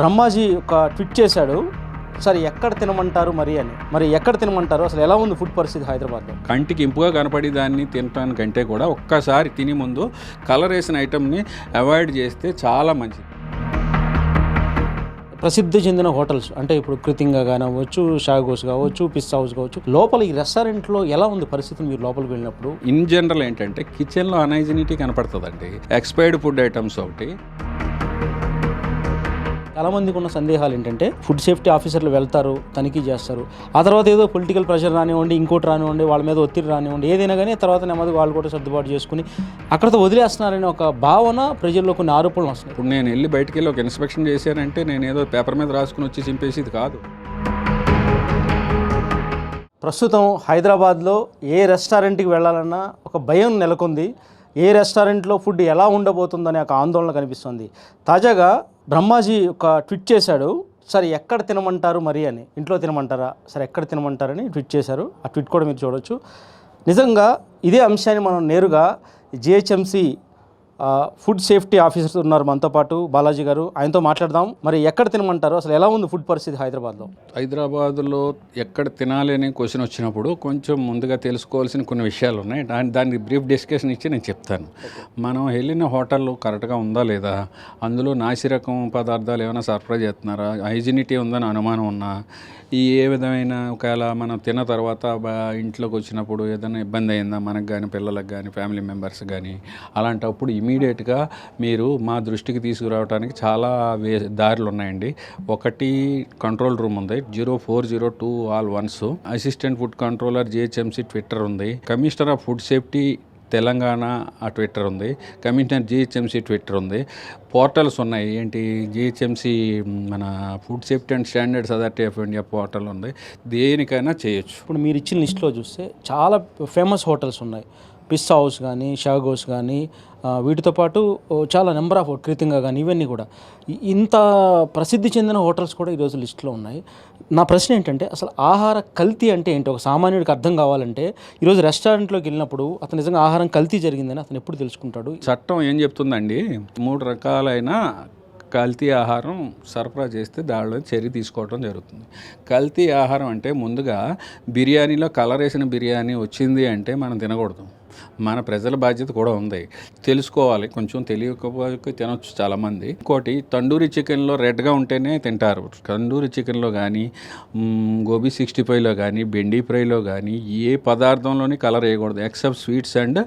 బ్రహ్మాజీ ఒక ట్వీట్ చేశాడు సార్ ఎక్కడ తినమంటారు మరి అని. మరి ఎక్కడ తినమంటారు? అసలు ఎలా ఉంది ఫుడ్ పరిస్థితి హైదరాబాద్లో? కంటికి ఇంపుగా కనపడి దాన్ని తినటానికంటే కూడా ఒక్కసారి తిని ముందు కలర్ వేసిన ఐటమ్ని అవాయిడ్ చేస్తే చాలా మంచిది. ప్రసిద్ధి చెందిన హోటల్స్ అంటే ఇప్పుడు కృతింగా కానివ్వచ్చు షాగోస్ కావచ్చు పిస్ హౌస్ కావచ్చు లోపల ఈ రెస్టారెంట్లో ఎలా ఉంది పరిస్థితి మీరు లోపలికి వెళ్ళినప్పుడు? ఇన్ జనరల్ ఏంటంటే కిచెన్లో అనైజినిటీ కనపడుతుందండి. ఎక్స్పైర్డ్ ఫుడ్ ఐటమ్స్ ఒకటి చాలా మందికి ఉన్న సందేహాలు ఏంటంటే ఫుడ్ సేఫ్టీ ఆఫీసర్లు వెళ్తారు తనిఖీ చేస్తారు. ఆ తర్వాత ఏదో పొలిటికల్ ప్రెషర్ రానివ్వండి ఇంకోటి రానివ్వండి వాళ్ళ మీద ఒత్తిడి రానివ్వండి ఏదైనా కానీ తర్వాత నెమ్మది వాళ్ళు కూడా సర్దుబాటు చేసుకుని అక్కడతో వదిలేస్తున్నారనే ఒక భావన ప్రజల్లో కొన్ని ఆరోపణలు వస్తున్నాయి. ఇప్పుడు నేను వెళ్ళి బయటికి వెళ్ళి ఒక ఇన్స్పెక్షన్ చేశానంటే నేను ఏదో పేపర్ మీద రాసుకుని వచ్చి చింపేసేది కాదు. ప్రస్తుతం హైదరాబాద్లో ఏ రెస్టారెంట్కి వెళ్ళాలన్నా ఒక భయం నెలకొంది. ఏ రెస్టారెంట్లో ఫుడ్ ఎలా ఉండబోతుందనే ఒక ఆందోళన కనిపిస్తుంది. తాజాగా బ్రహ్మాజీ ఒక ట్వీట్ చేశాడు సార్ ఎక్కడ తినమంటారు మరి అని. ఇంట్లో తినమంటారా? సరే ఎక్కడ తినమంటారని ట్విట్ చేశారు. ఆ ట్వీట్ కూడా మీరు చూడొచ్చు. నిజంగా ఇదే అంశాన్ని మనం నేరుగా జిహెచ్ఎంసి ఫుడ్ సేఫ్టీ ఆఫీసర్స్ ఉన్నారు మనతో పాటు. బాలాజీ గారు ఆయనతో మాట్లాడదాం. మరి ఎక్కడ తినమంటారు? అసలు ఎలా ఉంది ఫుడ్ పరిస్థితి హైదరాబాద్లో? హైదరాబాద్లో ఎక్కడ తినాలి అనే క్వశ్చన్ వచ్చినప్పుడు కొంచెం ముందుగా తెలుసుకోవాల్సిన కొన్ని విషయాలు ఉన్నాయి దాని దానికి బ్రీఫ్ డిస్కషన్ ఇచ్చి నేను చెప్తాను. మనం వెళ్ళిన హోటల్ కరెక్ట్గా ఉందా లేదా? అందులో నాసిరకం పదార్థాలు ఏమైనా సరఫరా చేస్తున్నారా? హైజినిటీ ఉందని అనుమానం ఉన్నా? ఈ ఏ విధమైన ఒకవేళ మనం తిన్న తర్వాత ఇంట్లోకి వచ్చినప్పుడు ఏదైనా ఇబ్బంది అయిందా? మనకు కానీ పిల్లలకు కానీ ఫ్యామిలీ మెంబర్స్ కానీ అలాంటప్పుడు ఇమీడియట్గా మీరు మా దృష్టికి తీసుకురావడానికి చాలా వే దారులు ఉన్నాయండి. ఒకటి కంట్రోల్ రూమ్ ఉంది. Zero four zero two all ones. Assistant food controller GHMC Twitter ఉంది. Commissioner of food safety Telangana ఆ ట్విట్టర్ ఉంది. కమిషనర్ జిహెచ్ఎంసీ ట్విట్టర్ ఉంది. పోర్టల్స్ ఉన్నాయి. ఏంటి? జిహెచ్ఎంసీ మన food safety and standards authority of India portal ఉంది. దేనికైనా చేయొచ్చు. ఇప్పుడు మీరు ఇచ్చిన లిస్ట్లో చూస్తే చాలా ఫేమస్ హోటల్స్ ఉన్నాయి. పిస్సా హౌస్ కానీ షాగోస్ కానీ వీటితో పాటు చాలా నెంబర్ ఆఫ్ కృతంగా కానీ ఇవన్నీ కూడా. ఇంత ప్రసిద్ధి చెందిన హోటల్స్ కూడా ఈరోజు లిస్టులో ఉన్నాయి. నా ప్రశ్న ఏంటంటే అసలు ఆహార కల్తీ అంటే ఏంటి? ఒక సామాన్యుడికి అర్థం కావాలంటే ఈరోజు రెస్టారెంట్లోకి వెళ్ళినప్పుడు అతను నిజంగా ఆహారం కల్తీ జరిగిందని అతను ఎప్పుడు తెలుసుకుంటాడు? చట్టం ఏం చెప్తుందండి? మూడు రకాలైన కల్తీ ఆహారం సరఫరా చేస్తే దానిలో చర్య తీసుకోవడం జరుగుతుంది. కల్తీ ఆహారం అంటే ముందుగా బిర్యానీలో కలర్ వేసిన బిర్యానీ వచ్చింది అంటే మనం తినకూడదు. మన ప్రజల బాధ్యత కూడా ఉంది. తెలుసుకోవాలి. కొంచెం తెలియకపోతే తినొచ్చు చాలామంది. ఇంకోటి తండూరి చికెన్లో రెడ్గా ఉంటేనే తింటారు. తండూరి చికెన్లో కానీ గోబీ సిక్స్టీ ఫైవ్లో కానీ బెండి ఫ్రైలో కానీ ఏ పదార్థంలోని కలర్ వేయకూడదు. Except sweets and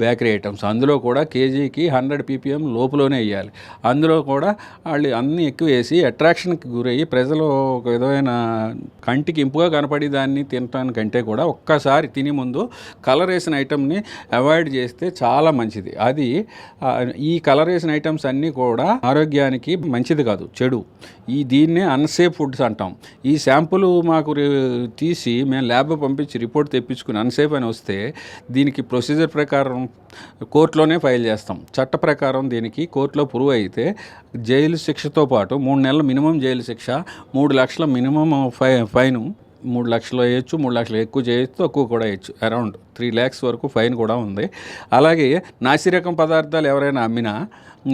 bakery items. అందులో కూడా కేజీకి హండ్రెడ్ పీపీఎం లోపులోనే వేయాలి. అందులో కూడా వాళ్ళు అన్నీ ఎక్కువ వేసి అట్రాక్షన్కి గురయ్యి ప్రజలు ఒక విధమైన కంటికి ఇంపుగా కనపడి దాన్ని తినటానికంటే కూడా ఒక్కసారి తిని ముందు కలర్ వేసిన ఐటమ్ని అవాయిడ్ చేస్తే చాలా మంచిది. అది ఈ కలర్ వేసిన ఐటమ్స్ అన్నీ కూడా ఆరోగ్యానికి మంచిది కాదు చెడు. ఈ దీన్నే అన్సేఫ్ ఫుడ్స్ అంటాం. ఈ శాంపుల్ మాకు తీసి మేము ల్యాబ్ పంపించి రిపోర్ట్ తెప్పించుకుని అన్సేఫ్ అని వస్తే దీనికి ప్రొసీజర్ ప్రకారం కోర్టులోనే ఫైల్ చేస్తాం. చట్ట ప్రకారం దీనికి కోర్టులో ప్రూవ్ అయితే జైలు శిక్షతో పాటు మూడు నెలల మినిమం జైలు శిక్ష మూడు లక్షల మినిమం ఫై ఫైను. మూడు లక్షలు వేయచ్చు మూడు లక్షలు ఎక్కువ చేయొచ్చు తక్కువ కూడా వేయచ్చు అరౌండ్ త్రీ ల్యాక్స్ వరకు ఫైన్ కూడా ఉంది. అలాగే నాసిరకం పదార్థాలు ఎవరైనా అమ్మినా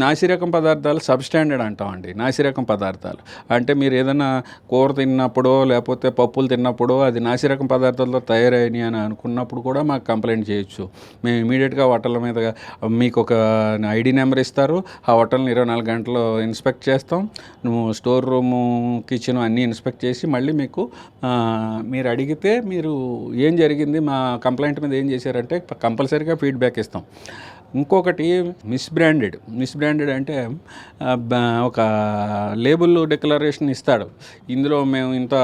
నాసిరకం పదార్థాలు సబ్స్టాండర్డ్ అంటామండి. నాసిరకం పదార్థాలు. అంటే మీరు ఏదైనా కూర తిన్నప్పుడో లేకపోతే పప్పులు తిన్నప్పుడో అది నాసిరకం పదార్థాలతో తయారైనవి అని అనుకున్నప్పుడు కూడా మాకు కంప్లైంట్ చేయొచ్చు. మేము ఇమీడియట్గా హోటల్ మీద మీకు ఒక ఐడి నెంబర్ ఇస్తారు. ఆ హోటల్ని ఇరవై నాలుగు గంటలు ఇన్స్పెక్ట్ చేస్తాం. నువ్వు స్టోర్ రూము కిచెన్ అన్నీ ఇన్స్పెక్ట్ చేసి మళ్ళీ మీకు మీరు అడిగితే మీరు ఏం జరిగింది మా కంప్లైంట్ మీద ఏం చేశారంటే కంపల్సరీగా ఫీడ్బ్యాక్ ఇస్తాం. ఇంకొకటి మిస్ బ్రాండెడ్ మిస్ బ్రాండెడ్ అంటే ఒక లేబుల్ డిక్లరేషన్ ఇస్తాడు. ఇందులో మేము ఇంత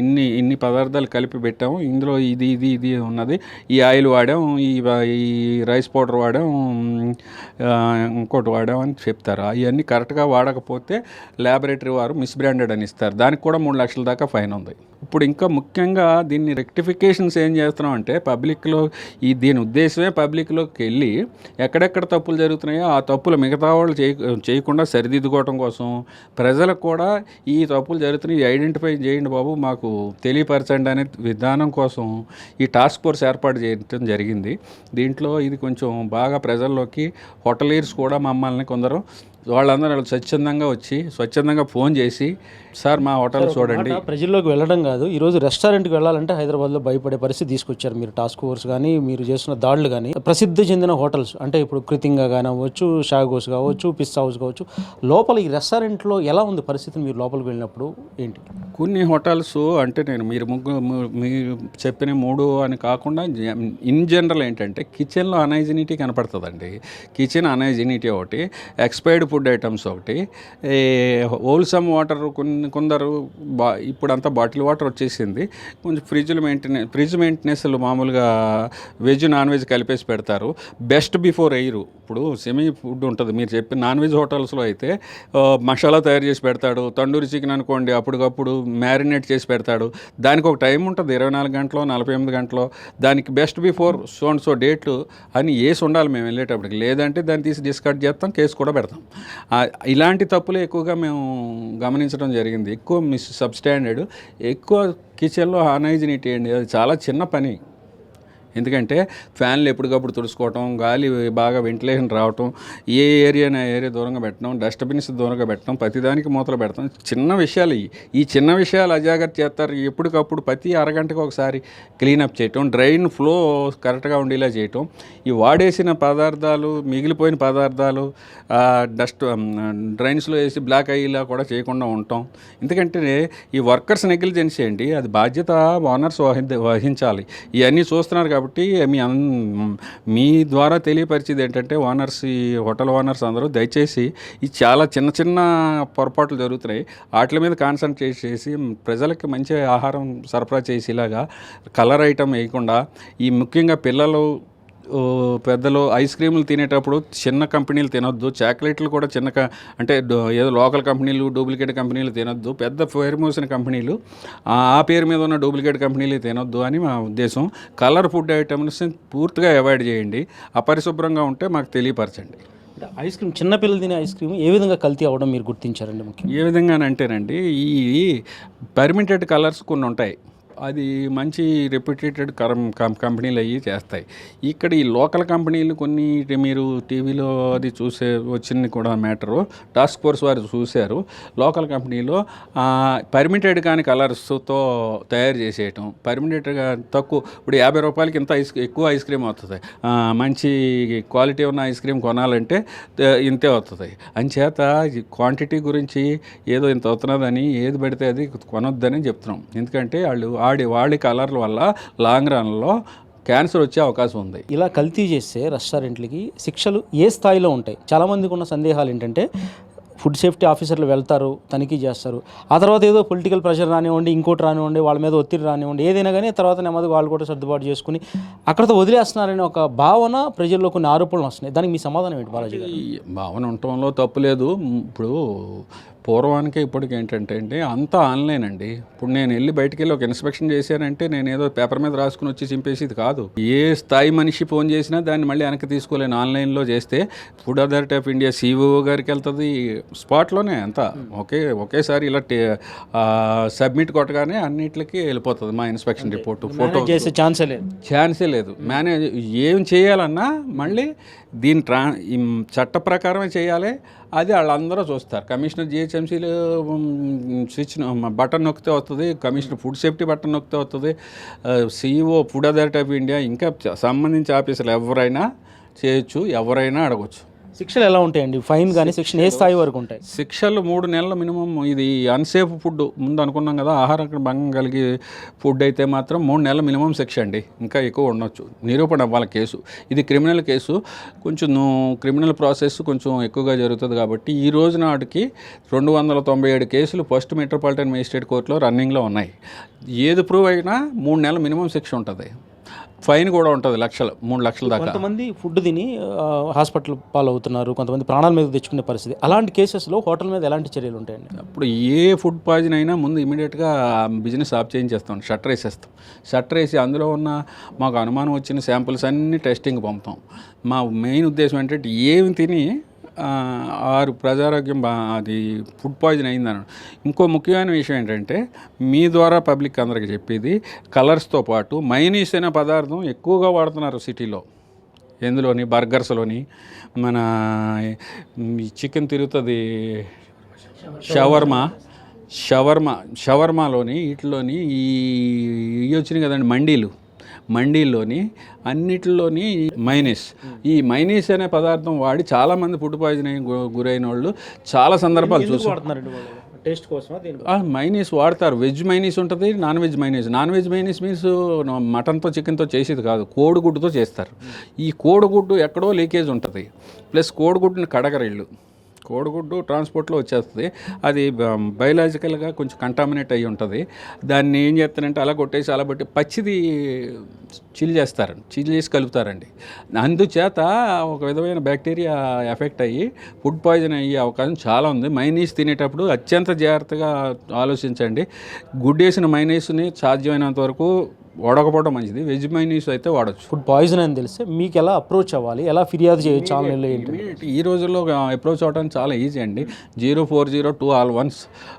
ఇన్ని ఇన్ని పదార్థాలు కలిపి పెట్టాము. ఇందులో ఇది ఇది ఇది ఉన్నది. ఈ ఆయిల్ వాడాం ఈ ఈ రైస్ పౌడర్ వాడాం ఇంకోటి వాడాం అని చెప్తారు. అవన్నీ కరెక్ట్గా వాడకపోతే ల్యాబొరేటరీ వారు మిస్ బ్రాండెడ్ అని ఇస్తారు. దానికి కూడా మూడు లక్షల దాకా ఫైన్ ఉంది. ఇప్పుడు ఇంకా ముఖ్యంగా దీన్ని రెక్టిఫికేషన్స్ ఏం చేస్తున్నాం అంటే పబ్లిక్లో ఈ దీని ఉద్దేశమే పబ్లిక్లోకి వెళ్ళి ఎక్కడెక్కడ తప్పులు జరుగుతున్నాయో ఆ తప్పులు మిగతా వాళ్ళు చేయ చేయకుండా సరిదిద్దుకోవడం కోసం ప్రజలకు కూడా ఈ తప్పులు జరుగుతున్నాయి ఐడెంటిఫై చేయండి బాబు మాకు తెలియపరచండి అనే విధానం కోసం ఈ టాస్క్ ఫోర్స్ ఏర్పాటు చేయడం జరిగింది. దీంట్లో ఇది కొంచెం బాగా ప్రజల్లోకి హోటలీర్స్ కూడా మమ్మల్ని కొందరు వాళ్ళందరూ స్వచ్ఛందంగా వచ్చి స్వచ్ఛందంగా ఫోన్ చేసి సార్ మా హోటల్ చూడండి. ప్రజల్లోకి వెళ్ళడం కాదు. ఈరోజు రెస్టారెంట్కి వెళ్ళాలంటే హైదరాబాద్లో భయపడే పరిస్థితి తీసుకొచ్చారు మీరు. టాస్క్ ఫోర్స్ కానీ మీరు చేస్తున్న దాడులు కానీ ప్రసిద్ధి చెందిన హోటల్స్ అంటే ఇప్పుడు కృతింగా కానీ అవ్వచ్చు షాగోస్ కావచ్చు పిస్ హౌస్ కావచ్చు లోపల ఈ రెస్టారెంట్లో ఎలా ఉంది పరిస్థితి మీరు లోపలికి వెళ్ళినప్పుడు ఏంటి? కొన్ని హోటల్స్ అంటే నేను మీరు ముగ్గురు మీరు చెప్పిన మూడు అని కాకుండా ఇన్ జనరల్ ఏంటంటే కిచెన్లో అనైజినిటీ కనపడుతుందండి. కిచెన్ అనైజినిటీ ఒకటి ఎక్స్పైర్డ్ ఫుడ్ ఐటమ్స్ ఒకటి. హోల్సమ్ వాటర్ కొన్ని కొందరు బా ఇప్పుడంతా బాటిల్ వాటర్ వచ్చేసింది. కొంచెం ఫ్రిడ్జ్లు మెయింటెనెన్స్ ఫ్రిడ్జ్ మెయింటెనెన్స్లు మామూలుగా వెజ్ నాన్ వెజ్ కలిపేసి పెడతారు. Best before air. ఇప్పుడు సెమీ ఫుడ్ ఉంటుంది. మీరు చెప్పిన నాన్ వెజ్ హోటల్స్లో అయితే మసాలా తయారు చేసి పెడతాడు. తండూరి చికెన్ అనుకోండి అప్పటికప్పుడు మ్యారినేట్ చేసి పెడతాడు. దానికి ఒక టైం ఉంటుంది. ఇరవై నాలుగు గంటలు నలభై ఎనిమిది గంటలు. దానికి best before so and so డేట్లు అని వేసి ఉండాలి మేము వెళ్ళేటప్పటికి. లేదంటే దాన్ని తీసి డిస్కట్ చేస్తాం కేసు కూడా పెడతాం. ఇలాంటి తప్పులు ఎక్కువగా మేము గమనించడం జరిగింది. ఎక్కువ మిస్ సబ్స్టాండర్డ్ ఎక్కువ కిచెన్లో అనైజినిటీ అండి అది చాలా చిన్న పని. ఎందుకంటే ఫ్యాన్లు ఎప్పటికప్పుడు తుడుచుకోవటం గాలి బాగా వెంటిలేషన్ రావటం ఏ ఏరియా ఆ ఏరియా దూరంగా పెట్టడం డస్ట్బిన్స్ దూరంగా పెట్టడం ప్రతిదానికి మూతలు పెడతాం. చిన్న విషయాలు ఇవి ఈ చిన్న విషయాలు అజాగ్రత్త చేస్తారు. ఎప్పటికప్పుడు ప్రతి అరగంటకు ఒకసారి క్లీనప్ చేయటం డ్రైన్ ఫ్లో కరెక్ట్గా ఉండేలా చేయటం. ఈ వాడేసిన పదార్థాలు మిగిలిపోయిన పదార్థాలు డస్ట్ డ్రైన్స్లో వేసి బ్లాక్ అయ్యేలా కూడా చేయకుండా ఉంటాం. ఎందుకంటే ఈ వర్కర్స్ నెగ్లిజెన్స్ అండి అది బాధ్యత ఓనర్స్ వహించాలి. ఇవన్నీ చూస్తున్నారు కాబట్టి కాబట్టి మీ మీ ద్వారా తెలియపరిచేది ఏంటంటే ఓనర్స్ ఈ హోటల్ ఓనర్స్ అందరూ దయచేసి ఈ చాలా చిన్న చిన్న పొరపాట్లు జరుగుతున్నాయి. వాటి మీద కాన్సన్ట్రేట్ చేసి ప్రజలకి మంచి ఆహారం సరఫరా చేసేలాగా కలర్ ఐటమ్ వేయకుండా ఈ ముఖ్యంగా పిల్లలు పెద్దలు ఐస్ క్రీములు తినేటప్పుడు చిన్న కంపెనీలు తినొద్దు. చాక్లెట్లు కూడా చిన్న అంటే ఏదో లోకల్ కంపెనీలు డూప్లికేట్ కంపెనీలు తినొద్దు. పెద్ద పేరు మోసిన కంపెనీలు ఆ పేరు మీద ఉన్న డూప్లికేట్ కంపెనీలు తినొద్దు అని మా ఉద్దేశం. కలర్ ఫుడ్ ఐటమ్స్ పూర్తిగా అవాయిడ్ చేయండి. అపరిశుభ్రంగా ఉంటే మాకు తెలియపరచండి. ఐస్ క్రీమ్ చిన్నపిల్లలు తినే ఐస్ క్రీమ్ ఏ విధంగా కల్తీ అవ్వడం మీరు గుర్తించారండి ముఖ్యం ఏ విధంగానంటేనండి ఈ పర్మిటెడ్ కలర్స్ కొన్ని ఉంటాయి అది మంచి రెప్యుటేటెడ్ కరం కంపెనీలు అవి చేస్తాయి. ఇక్కడ ఈ లోకల్ కంపెనీలు కొన్ని మీరు టీవీలో అది చూసే వచ్చింది కూడా మ్యాటరు. టాస్క్ ఫోర్స్ వారు చూశారు. లోకల్ కంపెనీలో పర్మిటెడ్ కాని కలర్స్తో తయారు చేసేయటం. పర్మిటెడ్గా తక్కువ ఇప్పుడు యాభై రూపాయలకి ఇంత ఐస్ ఎక్కువ ఐస్ క్రీమ్ అవుతుంది మంచి క్వాలిటీ ఉన్న ఐస్ క్రీమ్ కొనాలంటే ఇంతే అవుతుంది అంచేత క్వాంటిటీ గురించి ఏదో ఇంత అవుతున్నదని ఏది పెడితే అది కొనొద్దని చెప్తున్నాం. ఎందుకంటే వాళ్ళు ఆ వాడి కలర్ల వల్ల లాంగ్ రన్లో క్యాన్సర్ వచ్చే అవకాశం ఉంది. ఇలా కల్తీ చేస్తే రెస్టారెంట్లకి శిక్షలు ఏ స్థాయిలో ఉంటాయి? చాలామందికి ఉన్న సందేహాలు ఏంటంటే ఫుడ్ సేఫ్టీ ఆఫీసర్లు వెళ్తారు తనిఖీ చేస్తారు. ఆ తర్వాత ఏదో పొలిటికల్ ప్రెషర్ రానివ్వండి ఇంకోటి రానివ్వండి వాళ్ళ మీద ఒత్తిడి రానివ్వండి ఏదైనా కానీ తర్వాత నెమ్మదిగా వాళ్ళు కూడా సర్దుబాటు చేసుకుని అక్కడతో వదిలేస్తున్నారనే ఒక భావన ప్రజల్లో కొన్ని ఆరోపణలు వస్తున్నాయి. దానికి మీ సమాధానం ఏంటి బాలాజీ భావన ఉండటంలో తప్పు లేదు. ఇప్పుడు పూర్వానికి ఇప్పటికి ఏంటంటే అండి అంతా ఆన్లైన్ అండి. ఇప్పుడు నేను వెళ్ళి బయటికి వెళ్ళి ఒక ఇన్స్పెక్షన్ చేశానంటే నేను ఏదో పేపర్ మీద రాసుకుని వచ్చి చింపేసేది కాదు. ఏ స్థాయి మనిషి ఫోన్ చేసినా దాన్ని మళ్ళీ వెనక్కి తీసుకోలేను ఆన్లైన్లో చేస్తే. Food authority of India C గారికి వెళ్తుంది స్పాట్లోనే అంతా. ఒకే ఒకేసారి ఇలా సబ్మిట్ కొట్టగానే అన్నిటికీ వెళ్ళిపోతుంది మా ఇన్స్పెక్షన్ రిపోర్టు. ఫోటో చేసే ఛాన్సే లేదు. ఛాన్సే లేదు. మేనేజ్ ఏం చేయాలన్నా మళ్ళీ దీని ట్రా చట్ట ప్రకారమే చేయాలి. అది వాళ్ళందరూ చూస్తారు. కమిషనర్ జిహెచ్ఎంసీలు స్విచ్ బటన్ నొక్కితే వస్తుంది కమిషనర్ ఫుడ్ సేఫ్టీ బటన్ నొక్కితే వస్తుంది CEO food authority of India ఇంకా సంబంధించిన సంబంధించి ఆఫీసులు ఎవరైనా చేయొచ్చు ఎవరైనా అడగచ్చు. శిక్షలు ఎలా ఉంటాయండి? ఫైన్ కానీ శిక్షణ ఏ స్థాయి వరకు ఉంటాయి? శిక్షలు మూడు నెలల మినిమం ఇది అన్సేఫ్ ఫుడ్ ముందు అనుకున్నాం కదా ఆహారం భంగం కలిగి ఫుడ్ అయితే మాత్రం మూడు నెలల మినిమం శిక్ష అండి. ఇంకా ఎక్కువ ఉండొచ్చు. నిరూపణ అవ్వాలి కేసు. ఇది క్రిమినల్ కేసు. కొంచెం క్రిమినల్ ప్రాసెస్ కొంచెం ఎక్కువగా జరుగుతుంది కాబట్టి ఈ రోజు నాటికి రెండు వందల తొంభై ఏడు కేసులు ఫస్ట్ మెట్రోపాలిటన్ మేజిస్ట్రేట్ కోర్టులో రన్నింగ్లో ఉన్నాయి. ఏది ప్రూవ్ అయినా మూడు నెలల మినిమం శిక్ష ఉంటుంది. ఫైన్ కూడా ఉంటుంది లక్షలు మూడు లక్షల దాకా. కొంతమంది ఫుడ్ తిని హాస్పిటల్ పాలవుతున్నారు కొంతమంది ప్రాణాల మీద తెచ్చుకునే పరిస్థితి. అలాంటి కేసెస్లో హోటల్ మీద ఎలాంటి చర్యలు ఉంటాయండి? అప్పుడు ఏ ఫుడ్ పాయిజన్ అయినా ముందు ఇమీడియట్గా బిజినెస్ ఆఫ్ చేయించేస్తాం షట్టర్ వేసేస్తాం. షట్టర్ వేసి అందులో ఉన్న మాకు అనుమానం వచ్చిన శాంపుల్స్ అన్ని టెస్టింగ్ పంపుతాం. మా మెయిన్ ఉద్దేశం ఏంటంటే ఏమి తిని ఆరు ప్రజారోగ్యం బా అది ఫుడ్ పాయిజన్ అయిందని ఇంకో ముఖ్యమైన విషయం ఏంటంటే మీ ద్వారా పబ్లిక్ అందరికి చెప్పేది కలర్స్తో పాటు మైనీస్ అనే పదార్థం ఎక్కువగా వాడుతున్నారు సిటీలో. ఎందులోని? బర్గర్స్లోని. మన చికెన్ తిరుగుతుంది షవర్మా? షవర్మా షవర్మాలోని వీటిలోని ఈ వచ్చినాయి కదండి మండీలు. మండీల్లోని అన్నిటిలోని మైనీస్. ఈ మైనీస్ అనే పదార్థం వాడి చాలామంది ఫుడ్ పాయిజన్ గురైన వాళ్ళు చాలా సందర్భాలు చూసి టేస్ట్ ఆ, మైనీస్ వాడతారు. వెజ్ మైనీస్ ఉంటుంది non veg mayonnaise. Non veg mayonnaise means మటన్తో చికెన్తో చేసేది కాదు కోడిగుడ్డుతో చేస్తారు. ఈ కోడిగుడ్డు ఎక్కడో లీకేజ్ ఉంటుంది. ప్లస్ కోడిగుడ్డుని కడగరిళ్ళు కోడిగుడ్డు ట్రాన్స్పోర్ట్లో వచ్చేస్తుంది. అది బయలాజికల్గా కొంచెం కంటామినేట్ అయ్యి ఉంటుంది. దాన్ని ఏం చేస్తారంటే అలా కొట్టేసి అలా బట్టి పచ్చిది చిల్ చేస్తారండి చిల్ చేసి కలుపుతారండి. అందుచేత ఒక విధమైన బ్యాక్టీరియా ఎఫెక్ట్ అయ్యి ఫుడ్ పాయిజన్ అయ్యే అవకాశం చాలా ఉంది. మైనీస్ తినేటప్పుడు అత్యంత జాగ్రత్తగా ఆలోచించండి. గుడ్డేసిన మైనీస్ని సాధ్యమైనంత వరకు వాడకపోవడం మంచిది. వెజ్ మైనీస్ అయితే వాడచ్చు. ఫుడ్ పాయిజన్ అని తెలిస్తే మీకు ఎలా అప్రోచ్ అవ్వాలి? ఎలా ఫిర్యాదు చేయొచ్చు ఆన్లైన్లో ఏంటి? Immediate. ఈ రోజుల్లో అప్రోచ్ అవడానికి చాలా ఈజీ అండి. Zero four zero two all ones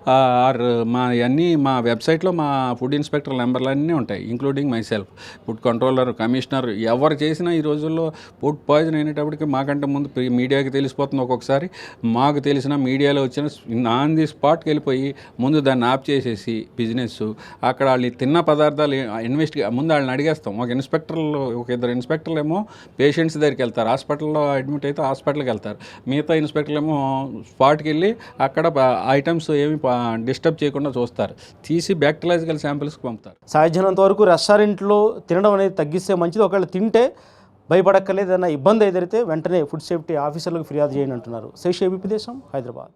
or మా అన్నీ మా వెబ్సైట్లో మా ఫుడ్ ఇన్స్పెక్టర్ నెంబర్లు అన్నీ ఉంటాయి including myself food controller commissioner ఎవరు చేసినా ఈ రోజుల్లో ఫుడ్ పాయిజన్ అయినప్పటికీ మాకంటే ముందు ప్రి- మీడియాకి తెలిసిపోతుంది ఒక్కొక్కసారి. మాకు తెలిసిన మీడియాలో వచ్చిన ఆన్ ది స్పాట్కి వెళ్ళిపోయి ముందు దాన్ని ఆప్ చేసేసి బిజినెస్ అక్కడ వాళ్ళు తిన్న పదార్థాలు ఇన్వెస్టిగే ముందు వాళ్ళని అడిగేస్తాం. ఒక ఇన్స్పెక్టర్లు ఒక ఇద్దరు ఇన్స్పెక్టర్లు ఏమో పేషెంట్స్ దగ్గరికి వెళ్తారు. హాస్పిటల్లో అడ్మిట్ అయితే హాస్పిటల్కి వెళ్తారు. మిగతా ఇన్స్పెక్టర్లు ఏమో స్పాట్కి వెళ్ళి అక్కడ ఐటమ్స్ ఏమి డిస్టర్బ్ చేయకుండా చూస్తారు. తీసి బ్యాక్టీరియాలజికల్ శాంపిల్స్కి పంపుతారు. సాధ్యమైనంత వరకు రెస్టారెంట్లో తినడం అనేది తగ్గిస్తే మంచిది. ఒకవేళ తింటే భయపడక్కర్లేదు. ఏదైనా ఇబ్బంది ఎదిరితే వెంటనే ఫుడ్ సేఫ్టీ ఆఫీసర్లకు ఫిర్యాదు చేయండి అంటున్నారు. శేష్ దేశం హైదరాబాద్.